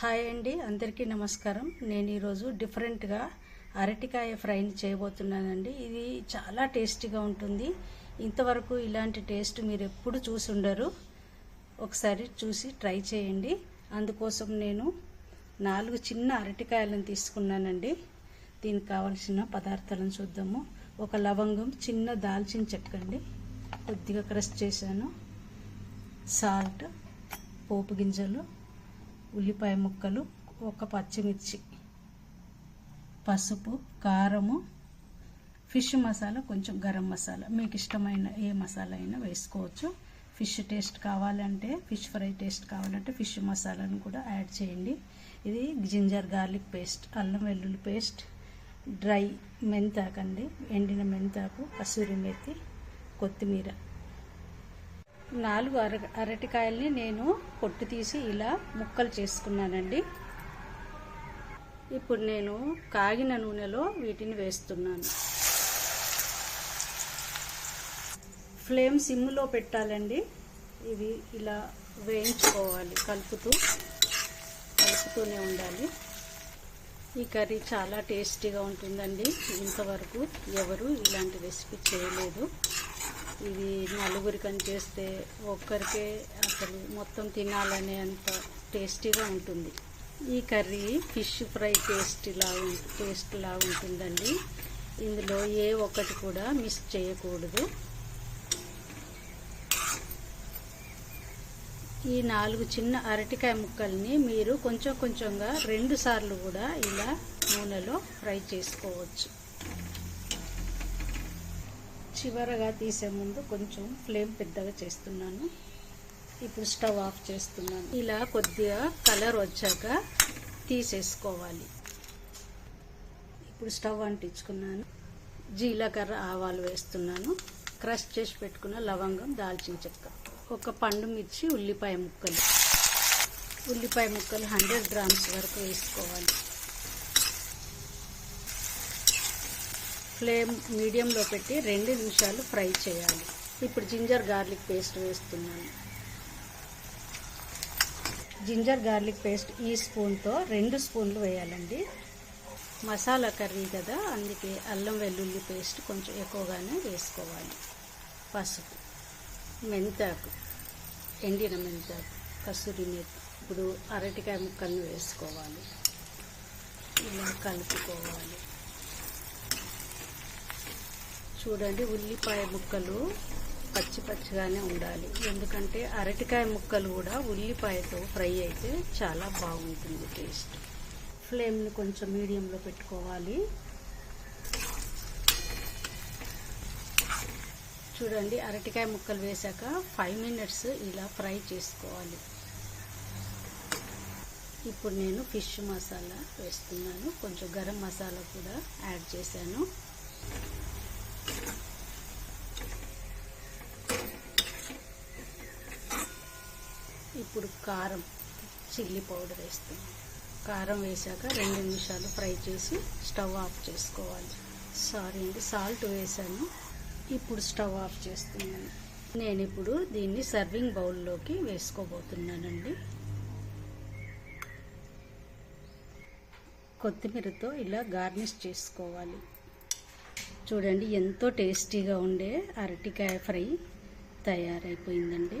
Hi అండి అందరికీ నమస్కారం. నేను ఈరోజు డిఫరెంట్గా అరటికాయ ఫ్రైని చేయబోతున్నానండి. ఇది చాలా టేస్టీగా ఉంటుంది. ఇంతవరకు ఇలాంటి టేస్ట్ మీరు ఎప్పుడు చూసి ఉండరు. ఒకసారి చూసి ట్రై చేయండి. అందుకోసం నేను నాలుగు చిన్న అరటికాయలను తీసుకున్నానండి. దీనికి కావలసిన పదార్థాలను చూద్దాము. ఒక లవంగం చిన్న దాల్చిన చెక్క అండి. కొద్దిగా క్రష్ చేశాను. సాల్ట్ పోపు గింజలు ఉల్లిపాయ ముక్కలు ఒక పచ్చిమిర్చి పసుపు కారము ఫిష్ మసాలా కొంచెం గరం మసాలా. మీకు ఇష్టమైన ఏ మసాలా అయినా వేసుకోవచ్చు. ఫిష్ టేస్ట్ కావాలంటే ఫిష్ ఫ్రై టేస్ట్ కావాలంటే ఫిష్ మసాలాను కూడా యాడ్ చేయండి. ఇది జింజర్ గార్లిక్ పేస్ట్ అల్లం వెల్లుల్లి పేస్ట్ డ్రై మెంతాకండి ఎండిన మెంతాకు కసూరి మెత్తి కొత్తిమీర. నాలుగు అర అరటికాయల్ని నేను పొట్టు తీసి ఇలా ముక్కలు చేసుకున్నానండి. ఇప్పుడు నేను కాగిన నూనెలో వీటిని వేస్తున్నాను. ఫ్లేమ్ సిమ్లో పెట్టాలండి. ఇవి ఇలా వేయించుకోవాలి కలుపుతూ కలుపుతూనే ఉండాలి. ఈ కర్రీ చాలా టేస్టీగా ఉంటుందండి. ఇంతవరకు ఎవరు ఇలాంటి రెసిపీ చేయలేదు. ఇది నలుగురికని చేస్తే ఒక్కరికే అసలు మొత్తం తినాలనే అంత టేస్టీగా ఉంటుంది. ఈ కర్రీ ఫిష్ ఫ్రై టేస్ట్ లా టేస్ట్ ఉంటుందండి. ఇందులో ఏ ఒక్కటి కూడా మిస్ చేయకూడదు. ఈ నాలుగు చిన్న అరటికాయ ముక్కల్ని మీరు కొంచెం కొంచెంగా రెండు సార్లు కూడా ఇలా నూనెలో ఫ్రై చేసుకోవచ్చు. చివరగా తీసే ముందు కొంచెం ఫ్లేమ్ పెద్దగా చేస్తున్నాను. ఇప్పుడు స్టవ్ ఆఫ్ చేస్తున్నాను. ఇలా కొద్దిగా కలర్ వచ్చాక తీసేసుకోవాలి. ఇప్పుడు స్టవ్ అంటించుకున్నాను. జీలకర్ర ఆవాలు వేస్తున్నాను. క్రష్ చేసి పెట్టుకున్న లవంగం దాల్చిన చెక్క ఒక పండు మిర్చి ఉల్లిపాయ ముక్కలు. ఉల్లిపాయ ముక్కలు హండ్రెడ్ గ్రామ్స్ వరకు వేసుకోవాలి. ఫ్లేమ్ మీడియంలో పెట్టి రెండు నిమిషాలు ఫ్రై చేయాలి. ఇప్పుడు జింజర్ గార్లిక్ పేస్ట్ వేస్తున్నాను. జింజర్ గార్లిక్ పేస్ట్ ఈ స్పూన్తో రెండు స్పూన్లు వేయాలండి. మసాలా కర్రీ కదా అందుకే అల్లం వెల్లుల్లి పేస్ట్ కొంచెం ఎక్కువగానే వేసుకోవాలి. పసుపు మెంతాకు ఎండిన మెంతాకు కసూరి మెత్తి ఇప్పుడు అరటికాయ ముక్కలను వేసుకోవాలి. ఇలా కలుపుకోవాలి. చూడండి ఉల్లిపాయ ముక్కలు పచ్చి పచ్చిగానే ఉండాలి. ఎందుకంటే అరటికాయ ముక్కలు కూడా ఉల్లిపాయతో ఫ్రై అయితే చాలా బాగుంటుంది టేస్ట్. ఫ్లేమ్ని కొంచెం మీడియంలో పెట్టుకోవాలి. చూడండి అరటికాయ ముక్కలు వేసాక ఫైవ్ మినిట్స్ ఇలా ఫ్రై చేసుకోవాలి. ఇప్పుడు నేను ఫిష్ మసాలా వేస్తున్నాను. కొంచెం గరం మసాలా కూడా యాడ్ చేశాను. ఇప్పుడు కారం చిల్లీ పౌడర్ వేస్తున్నాను కారం వేసాక రెండు నిమిషాలు ఫ్రై చేసి స్టవ్ ఆఫ్ చేసుకోవాలి. సారీ అండి సాల్ట్ వేసాను ఇప్పుడు స్టవ్ ఆఫ్ చేస్తున్నాను. నేను ఇప్పుడు దీన్ని సర్వింగ్ బౌల్లోకి వేసుకోబోతున్నానండి. కొత్తిమీరతో ఇలా గార్నిష్ చేసుకోవాలి. చూడండి ఎంతో టేస్టీగా ఉండే అరటికాయ ఫ్రై తయారైపోయిందండి.